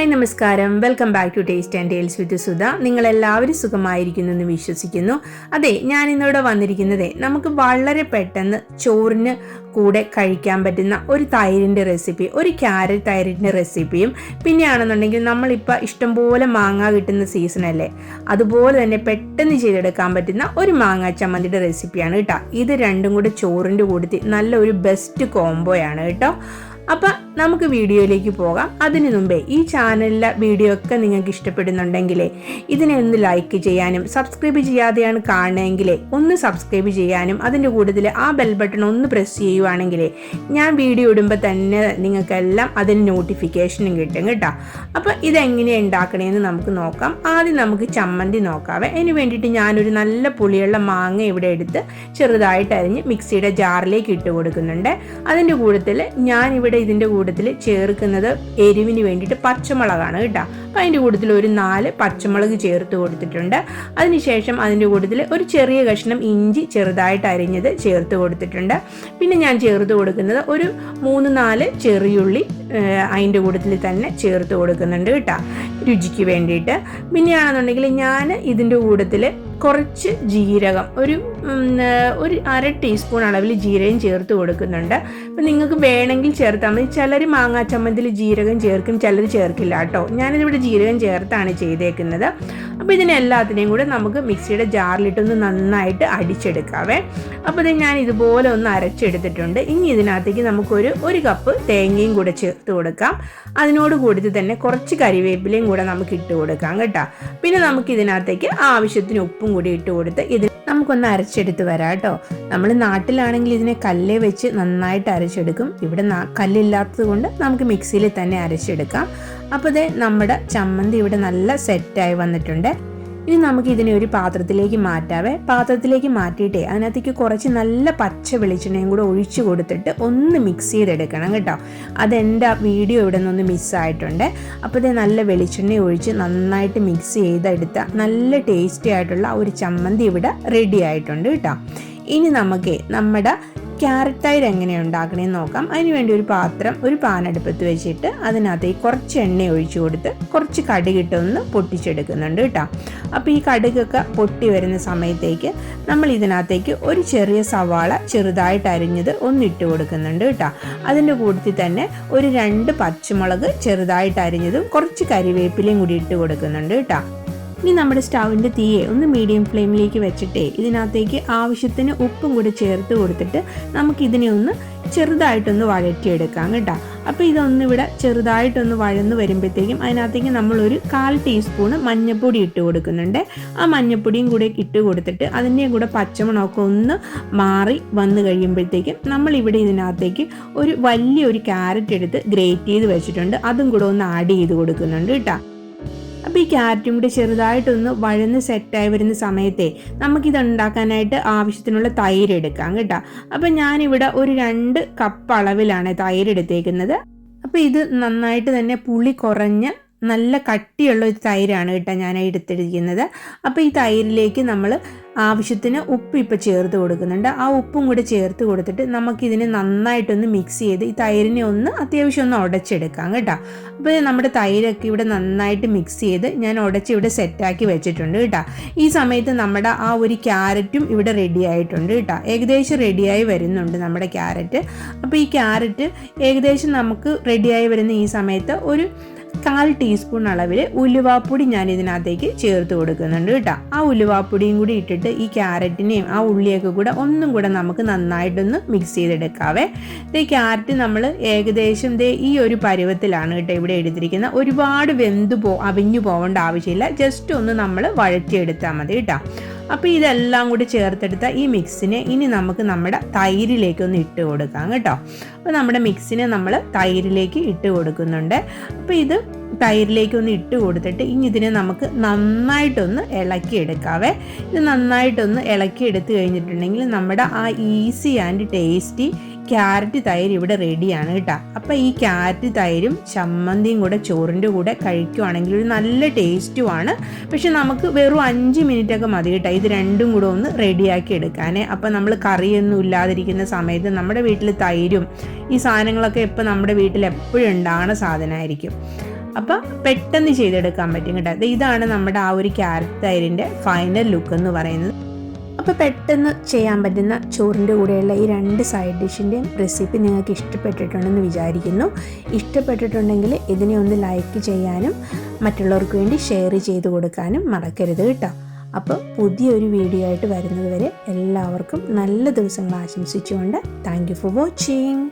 Hi നമസ്കാരം. Welcome back to taste and tales with Sudha. നിങ്ങൾ എല്ലാവരും സുഖമായിരിക്കുന്നു എന്ന് വിശ്വസിക്കുന്നു. അതെ ഞാൻ ഇന്നിവിടെ വന്നിരിക്കുന്നത് നമുക്ക് വളരെ പെട്ടെന്ന് ചോറിന് കൂടെ കഴിക്കാൻ പറ്റുന്ന ഒരു തൈരിന്റെ റെസിപ്പി ഒരു ക്യാരറ്റ് തൈരിന്റെ റെസിപ്പിയും പിന്നെയാണെന്നുണ്ടെങ്കിൽ നമ്മളിപ്പോൾ ഇഷ്ടംപോലെ മാങ്ങ കിട്ടുന്ന സീസൺ അല്ലേ? അതുപോലെ തന്നെ പെട്ടെന്ന് ചെയ്തെടുക്കാൻ പറ്റുന്ന ഒരു മാങ്ങ ചമ്മന്തിയുടെ റെസിപ്പിയാണ് കേട്ടോ. ഇത് രണ്ടും കൂടെ ചോറിന്റെ കൂടുതൽ നല്ലൊരു ബെസ്റ്റ് കോംബോയാണ് കേട്ടോ. അപ്പം നമുക്ക് വീഡിയോയിലേക്ക് പോകാം. അതിനു മുമ്പേ ഈ ചാനലിലെ വീഡിയോ ഒക്കെ നിങ്ങൾക്ക് ഇഷ്ടപ്പെടുന്നുണ്ടെങ്കിലേ ഇതിനെ ഒന്ന് ലൈക്ക് ചെയ്യാനും സബ്സ്ക്രൈബ് ചെയ്യാതെയാണ് കാണുന്നതെങ്കിലേ ഒന്ന് സബ്സ്ക്രൈബ് ചെയ്യാനും അതിന്റെ കൂട്ടത്തിൽ ആ ബെൽ ബട്ടൺ ഒന്ന് പ്രസ് ചെയ്യുവാണെങ്കിലേ ഞാൻ വീഡിയോ ഇടുമ്പോൾ തന്നെ നിങ്ങൾക്കെല്ലാം അതിന് നോട്ടിഫിക്കേഷനും കിട്ടും കേട്ടോ. അപ്പോൾ ഇതെങ്ങനെയാണ് ഉണ്ടാക്കണമെന്ന് നമുക്ക് നോക്കാം. ആദ്യം നമുക്ക് ചമ്മന്തി നോക്കാവേ. അതിന് വേണ്ടിയിട്ട് ഞാനൊരു നല്ല പുളിയുള്ള മാങ്ങ ഇവിടെ എടുത്ത് ചെറുതായിട്ട് അരിഞ്ഞ് മിക്സിയുടെ ജാറിലേക്ക് ഇട്ട് കൊടുക്കുന്നുണ്ട്. അതിന്റെ കൂട്ടത്തിൽ ഞാനിവിടെ ഇതിന്റെ കൂട്ടത്തിൽ ചേർക്കുന്നത് എരിവിന് വേണ്ടിയിട്ട് പച്ചമുളകാണ് കേട്ടോ. അപ്പോൾ അതിന്റെ കൂട്ടത്തിൽ ഒരു നാല് പച്ചമുളക് ചേർത്ത് കൊടുത്തിട്ടുണ്ട്. അതിനുശേഷം അതിന്റെ കൂട്ടത്തിൽ ഒരു ചെറിയ കഷ്ണം ഇഞ്ചി ചെറുതായിട്ട് അരിഞ്ഞത് ചേർത്ത് കൊടുത്തിട്ടുണ്ട്. പിന്നെ ഞാൻ ചേർത്ത് കൊടുക്കുന്നത് ഒരു മൂന്ന് നാല് ചെറിയുള്ളി അതിന്റെ കൂട്ടത്തിൽ തന്നെ ചേർത്ത് കൊടുക്കുന്നുണ്ട് കേട്ടോ. രുചിക്ക് വേണ്ടിയിട്ട്. പിന്നെയാണെന്നുണ്ടെങ്കിൽ ഞാൻ ഇതിന്റെ കൂട്ടത്തിൽ കുറച്ച് ജീരകം ഒരു ഒരു അര ടീസ്പൂൺ അളവിൽ ജീരകം ചേർത്ത് കൊടുക്കുന്നുണ്ട്. അപ്പം നിങ്ങൾക്ക് വേണമെങ്കിൽ ചേർത്താൽ മതി. ചിലർ മാങ്ങാ ചമ്മന്തിൽ ജീരകം ചേർക്കും ചിലർ ചേർക്കില്ല കേട്ടോ. ഞാനിതിവിടെ ജീരകം ചേർത്താണ് ചെയ്തേക്കുന്നത്. അപ്പോൾ ഇതിനെല്ലാത്തിനെയും കൂടെ നമുക്ക് മിക്സിയുടെ ജാറിലിട്ടൊന്ന് നന്നായിട്ട് അടിച്ചെടുക്കാവേ. അപ്പോൾ ഇത് ഞാൻ ഇതുപോലെ ഒന്ന് അരച്ചെടുത്തിട്ടുണ്ട്. ഇനി ഇതിനകത്തേക്ക് നമുക്കൊരു ഒരു കപ്പ് തേങ്ങയും കൂടെ ചേർത്ത് കൊടുക്കാം. അതിനോട് കൂടി തന്നെ കുറച്ച് കരിവേപ്പിലയും കൂടെ നമുക്ക് ഇട്ട് കൊടുക്കാം കേട്ടോ. പിന്നെ നമുക്ക് ഇതിനകത്തേക്ക് ആവശ്യത്തിന് ഉപ്പും കൂടി ഇട്ട് കൊടുത്ത് ഇത് നമുക്കൊന്ന് അരച്ചെടുത്ത് വരാം കേട്ടോ. നമ്മൾ നാട്ടിലാണെങ്കിൽ ഇതിനെ കല്ലേ വെച്ച് നന്നായിട്ട് അരച്ചെടുക്കും. ഇവിടെ കല്ലില്ലാത്തത് കൊണ്ട് നമുക്ക് മിക്സിയിൽ തന്നെ അരച്ചെടുക്കാം. അപ്പോൾ ഇതേ നമ്മുടെ ചമ്മന്തി ഇവിടെ നല്ല സെറ്റായി വന്നിട്ടുണ്ട്. ഇനി നമുക്ക് ഇതിനെ ഒരു പാത്രത്തിലേക്ക് മാറ്റാവേ. പാത്രത്തിലേക്ക് മാറ്റിയിട്ടേ അതിനകത്തേക്ക് കുറച്ച് നല്ല പച്ച വെളിച്ചെണ്ണയും കൂടെ ഒഴിച്ച് കൊടുത്തിട്ട് ഒന്ന് മിക്സ് ചെയ്തെടുക്കണം കേട്ടോ. അതെന്റെ വീഡിയോ ഇവിടെ നിന്നൊന്ന് മിസ്സായിട്ടുണ്ട് അപ്പോൾ ഇത് നല്ല വെളിച്ചെണ്ണ ഒഴിച്ച് നന്നായിട്ട് മിക്സ് ചെയ്തെടുത്ത നല്ല ടേസ്റ്റി ആയിട്ടുള്ള ഒരു ചമ്മന്തി ഇവിടെ റെഡി ആയിട്ടുണ്ട് കേട്ടോ. ഇനി നമുക്ക് നമ്മുടെ ക്യാരറ്റ് തൈര് എങ്ങനെയാണ് ഉണ്ടാക്കണമെന്ന് നോക്കാം. അതിനുവേണ്ടി ഒരു പാത്രം ഒരു പാനടുപ്പത്ത് വെച്ചിട്ട് അതിനകത്തേക്ക് കുറച്ച് എണ്ണ ഒഴിച്ചു കൊടുത്ത് കുറച്ച് കടുകിട്ടൊന്ന് പൊട്ടിച്ചെടുക്കുന്നുണ്ട് കേട്ടോ. അപ്പോൾ ഈ കടുകൊക്കെ പൊട്ടി വരുന്ന സമയത്തേക്ക് നമ്മൾ ഇതിനകത്തേക്ക് ഒരു ചെറിയ സവാള ചെറുതായിട്ട് അരിഞ്ഞത് ഒന്നിട്ട് കൊടുക്കുന്നുണ്ട് കേട്ടോ. അതിന്റെ കൂട്ടത്തിൽ തന്നെ ഒരു രണ്ട് പച്ചമുളക് ചെറുതായിട്ട് അരിഞ്ഞതും കുറച്ച് കരിവേപ്പിലയും കൂടി ഇട്ട് കൊടുക്കുന്നുണ്ട് കേട്ടോ. ഇനി നമ്മുടെ സ്റ്റൗവിന്റെ തീയെ ഒന്ന് മീഡിയം ഫ്ലെയിമിലേക്ക് വെച്ചിട്ട് ഇതിനകത്തേക്ക് ആവശ്യത്തിന് ഉപ്പും കൂടി ചേർത്ത് കൊടുത്തിട്ട് നമുക്കിതിനെ ഒന്ന് ചെറുതായിട്ടൊന്ന് വഴറ്റിയെടുക്കാം കേട്ടോ. അപ്പോൾ ഇതൊന്ന് ഇവിടെ ചെറുതായിട്ടൊന്ന് വഴന്ന് വരുമ്പോഴത്തേക്കും അതിനകത്തേക്ക് നമ്മളൊരു കാൽ ടീസ്പൂൺ മഞ്ഞൾപ്പൊടി ഇട്ട് കൊടുക്കുന്നുണ്ട്. ആ മഞ്ഞൾപ്പൊടിയും കൂടെ ഇട്ട് കൊടുത്തിട്ട് അതിന്റെയും കൂടെ പച്ചമുളകൊക്കെ ഒന്ന് മാറി വന്നു കഴിയുമ്പോഴത്തേക്കും നമ്മൾ ഇവിടെ ഇതിനകത്തേക്ക് ഒരു വലിയൊരു ക്യാരറ്റ് എടുത്ത് ഗ്രേറ്റ് ചെയ്ത് വെച്ചിട്ടുണ്ട്. അതും കൂടെ ഒന്ന് ആഡ് ചെയ്ത് കൊടുക്കുന്നുണ്ട് കേട്ടോ. അപ്പോൾ ഈ ക്യാരറ്റും കൂടി ചെറുതായിട്ടൊന്ന് വഴന്ന് സെറ്റായി വരുന്ന സമയത്തെ നമുക്കിത് ഉണ്ടാക്കാനായിട്ട് ആവശ്യത്തിനുള്ള തൈര് എടുക്കാം കേട്ടോ. അപ്പോൾ ഞാനിവിടെ ഒരു രണ്ട് കപ്പ് അളവിലാണ് തൈര് എടുത്തേക്കുന്നത് അപ്പോൾ ഇത് നന്നായിട്ട് തന്നെ പുളി കുറഞ്ഞ് നല്ല കട്ടിയുള്ള ഒരു തൈരാണ് കേട്ടോ ഞാൻ എടുത്തിരിക്കുന്നത്. അപ്പോൾ ഈ തൈരിലേക്ക് നമ്മൾ ആവശ്യത്തിന് ഉപ്പ് ഇപ്പോൾ ചേർത്ത് കൊടുക്കുന്നുണ്ട്. ആ ഉപ്പും കൂടെ ചേർത്ത് കൊടുത്തിട്ട് നമുക്കിതിനെ നന്നായിട്ടൊന്ന് മിക്സ് ചെയ്ത് ഈ തൈരിനെ ഒന്ന് അത്യാവശ്യം ഒന്ന് ഉടച്ചെടുക്കാം കേട്ടോ. അപ്പോൾ നമ്മുടെ തൈരൊക്കെ ഇവിടെ നന്നായിട്ട് മിക്സ് ചെയ്ത് ഞാൻ ഉടച്ച് ഇവിടെ സെറ്റാക്കി വെച്ചിട്ടുണ്ട് കേട്ടോ. ഈ സമയത്ത് നമ്മുടെ ആ ഒരു ക്യാരറ്റും ഇവിടെ റെഡി ആയിട്ടുണ്ട് കേട്ടോ. ഏകദേശം റെഡിയായി വരുന്നുണ്ട് നമ്മുടെ ക്യാരറ്റ്. അപ്പോൾ ഈ ക്യാരറ്റ് ഏകദേശം നമുക്ക് റെഡിയായി വരുന്ന ഈ സമയത്ത് ഒരു കാൽ ടീസ്പൂൺ അളവിൽ ഉലുവാപ്പൊടി ഞാൻ ഇതിനകത്തേക്ക് ചേർത്ത് കൊടുക്കുന്നുണ്ട് കേട്ടോ. ആ ഉലുവാപ്പൊടിയും കൂടി ഇട്ടിട്ട് ഈ ക്യാരറ്റിനെയും ആ ഉള്ളിയൊക്കെ കൂടെ ഒന്നും കൂടെ നമുക്ക് നന്നായിട്ടൊന്ന് മിക്സ് ചെയ്തെടുക്കാവേ. ഈ ക്യാരറ്റ് നമ്മൾ ഏകദേശം ദേ ഈ ഒരു പരുവത്തിലാണ് കേട്ടോ ഇവിടെ എടുത്തിരിക്കുന്നത്. ഒരുപാട് വെന്ത് പോ അവിഞ്ഞു പോകേണ്ട ആവശ്യമില്ല. ജസ്റ്റ് ഒന്ന് നമ്മൾ വഴറ്റിയെടുത്താൽ മതി കേട്ടോ. അപ്പോൾ ഇതെല്ലാം കൂടി ചേർത്തെടുത്ത ഈ മിക്സിനെ ഇനി നമുക്ക് നമ്മുടെ തൈരിലേക്ക് ഒന്ന് ഇട്ട് കൊടുക്കാം കേട്ടോ. അപ്പോൾ നമ്മുടെ മിക്സിനെ നമ്മൾ തൈരിലേക്ക് ഇട്ട് കൊടുക്കുന്നുണ്ട്. അപ്പോൾ ഇത് തൈരിലേക്ക് ഒന്ന് ഇട്ട് കൊടുത്തിട്ട് ഇനി ഇതിനെ നമുക്ക് നന്നായിട്ടൊന്ന് ഇളക്കി എടുക്കാവേ ഇത് നന്നായിട്ടൊന്ന് ഇളക്കി എടുത്തു കഴിഞ്ഞിട്ടുണ്ടെങ്കിൽ നമ്മുടെ ആ ഈസി ആൻഡ് ടേസ്റ്റി ക്യാരറ്റ് തൈര് ഇവിടെ റെഡിയാണ് കേട്ടോ. അപ്പോൾ ഈ ക്യാരറ്റ് തൈരും ചമ്മന്തിയും കൂടെ ചോറിന്റെ കൂടെ കഴിക്കുവാണെങ്കിൽ ഒരു നല്ല ടേസ്റ്റുമാണ്. പക്ഷെ നമുക്ക് വെറും അഞ്ച് മിനിറ്റ് ഒക്കെ മതി കേട്ടോ. ഇത് രണ്ടും കൂടെ ഒന്ന് റെഡിയാക്കി എടുക്കാനേ. അപ്പോൾ നമ്മൾ കറിയൊന്നും ഇല്ലാതിരിക്കുന്ന സമയത്ത് നമ്മുടെ വീട്ടിൽ തൈരും ഈ സാധനങ്ങളൊക്കെ ഇപ്പോൾ നമ്മുടെ വീട്ടിൽ എപ്പോഴും ഉണ്ടാകുന്ന സാധനമായിരിക്കും. അപ്പോൾ പെട്ടെന്ന് ചെയ്തെടുക്കാൻ പറ്റും കേട്ടോ. ഇതാണ് നമ്മുടെ ആ ഒരു ക്യാരറ്റ് തൈരിന്റെ ഫൈനൽ ലുക്ക് എന്ന് പറയുന്നത്. അപ്പോൾ പെട്ടെന്ന് ചെയ്യാൻ പറ്റുന്ന ചോറിന്റെ കൂടെയുള്ള ഈ രണ്ട് സൈഡ് ഡിഷിന്റെയും റെസിപ്പി നിങ്ങൾക്ക് ഇഷ്ടപ്പെട്ടിട്ടുണ്ടെന്ന് വിചാരിക്കുന്നു. ഇഷ്ടപ്പെട്ടിട്ടുണ്ടെങ്കിൽ ഇതിനെ ഒന്ന് ലൈക്ക് ചെയ്യാനും മറ്റുള്ളവർക്ക് വേണ്ടി ഷെയർ ചെയ്ത് കൊടുക്കാനും മറക്കരുത് കേട്ടോ. അപ്പോൾ പുതിയൊരു വീഡിയോ ആയിട്ട് വരുന്നതുവരെ എല്ലാവർക്കും നല്ല ദിവസങ്ങൾ ആശംസിച്ചുകൊണ്ട് താങ്ക് യു ഫോർ വാച്ചിങ്